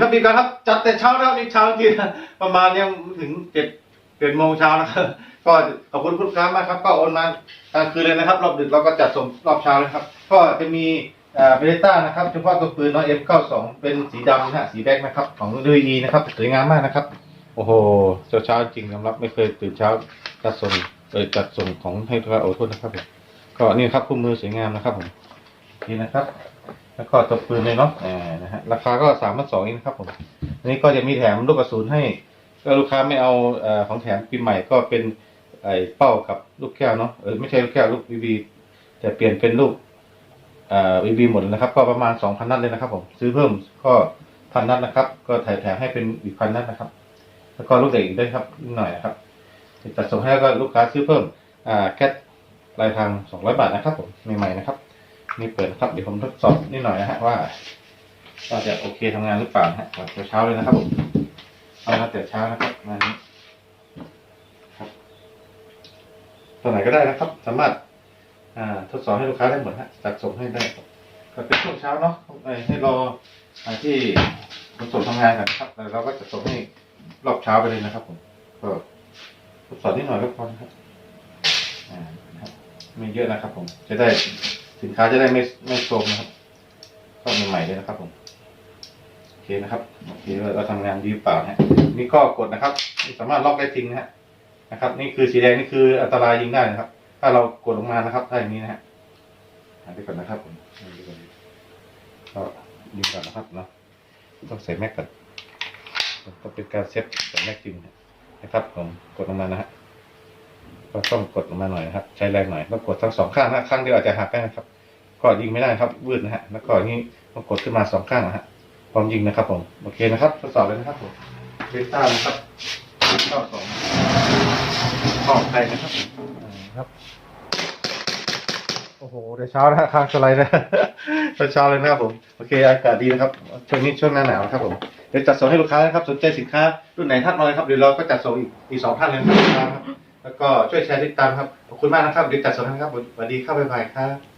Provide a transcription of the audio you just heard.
ครับมีการครับ จัดแต่เช้าแล้วนี่เช้าจริงประมาณยังถึงเจ็ดเจ็ดโมงเช้านะครับก็ขอบคุณคุณลูกค้ามากครับ ก็โอนมากลางคืนเลยนะครับ รอบดึกเราก็จัดส่งรอบเช้าเลยครับ ก็จะมีเบเรต้านะครับเฉพาะตัวปืนน้อยเอ็มเก้าสองเป็นสีดำนะฮะสีแดงนะครับ ของดูอีนะครับสวยงามมากนะครับ โอ้โหเช้าเช้าจริงยอมรับไม่เคยตื่นเช้าจัดส่งเออจัดส่งของให้ลูกค้าโอ้โทษนะครับผมก็นี่ครับคู่มือสวยงามนะครับผมนี่นะครับ แล้วก็ตัวปืนเลยเนาะอ่านะฮะราคาก็สามพันสองเองนะครับผมอันนี้ก็จะมีแถมลูกกระสุนให้ก็ลูกค้าไม่เอาอของแถมปีใหม่ก็เป็นไอ้เป้ากับลูกแก้วเนาะเออไม่ใช่ลูกแก้วลูกวีวีแต่เปลี่ยนเป็นลูกอ่อวีวีหมดนะครับ ก็ประมาณสองพันนัดเลยนะครับ ผมซื้อเพิ่มก็พันนัดนะครับ ก็ถ่ายแถมให้เป็นอีกพันนัดนะครับ แล้วก็ลูกเด็กอีกด้วยครับหน่อยนะครับจัดส่งให้แล้วก็ลูกค้าซื้อเพิ่มอ่าแคทรายทางสองร้อยบาทนะครับ ผมใหม่ๆนะครับ นี่เปิดครับ เดี๋ยวผมทดสอบนิดหน่อยนะฮะว่าว่าจะโอเคทำงานหรือเปล่านะฮะแต่เช้าเลยนะครับผมเอาละแต่เช้านะครับงานนี้ครับตัวไหนก็ได้นะครับ สามารถ อ่า ทดสอบให้ลูกค้าได้หมดฮะจัดส่งให้ได้ก็เป็นช่วงเช้าเนาะให้รอที่ขนส่งทำงานกันครับแล้วเราก็จะส่งให้รอบเช้าไปเลยนะครับผมก็ทดสอบนิดหน่อยก็พอครับอ่านะครับไม่เยอะนะครับผมจะได้ สินค้าจะได้ไม่ไม่โทรมนะครับก็ใหม่ๆเลยนะครับผมโอเคนะครับโอเคเราเราทำงานดีหรือเปล่านะฮะนี่ก็กดนะครับนี่สามารถล็อกได้จริงนะฮะนะครับ นี่คือสีแดงนี่คืออันตรายยิงได้นะครับ ถ้าเรากดลงมานะครับถ้าอย่างนี้นะฮะหาไปก่อนนะครับผมหาไปก่อนก็ยิงก่อนนะครับเนาะต้องใส่แม็กก่อนต้องเป็นการเซฟใส่แม็กจริงนะครับผมกดลงมานะฮะ ก็ต้องกดลงมาหน่อยนะครับ ใช้แรงหน่อยต้องกดทั้งสองข้างนะข้างเดียวอาจจะหักได้นะครับ ก็ยิงไม่ได้ครับวืดนะฮะแล้วก็นี่ต้องกดขึ้นมาสองข้างนะฮะพร้อมยิงนะครับ ผมโอเคนะครับทดสอบเลยนะครับผมเบต้านะครับข้อสองข้อไทยนะครับอ่าครับโอ้โหเดี๋ยวเช้านะฮะข้างสไลด์นะเช้าเลยนะครับผมโอเคอากาศดีนะครับช่วงนี้ช่วงหน้าหนาวนะครับผมเดี๋ยวจัดส่งให้ลูกค้านะครับ สนใจสินค้ารุ่นไหนทักมาเลยครับเดี๋ยวเราก็จัดส่งอีกอีกสองท่านเลยนะครับ แล้วก็ช่วยแชร์ติดตามครับ ขอบคุณมากนะครับเดี๋ยวจัดส่งให้ครับสวัสดีครับบ๊ายบายครับ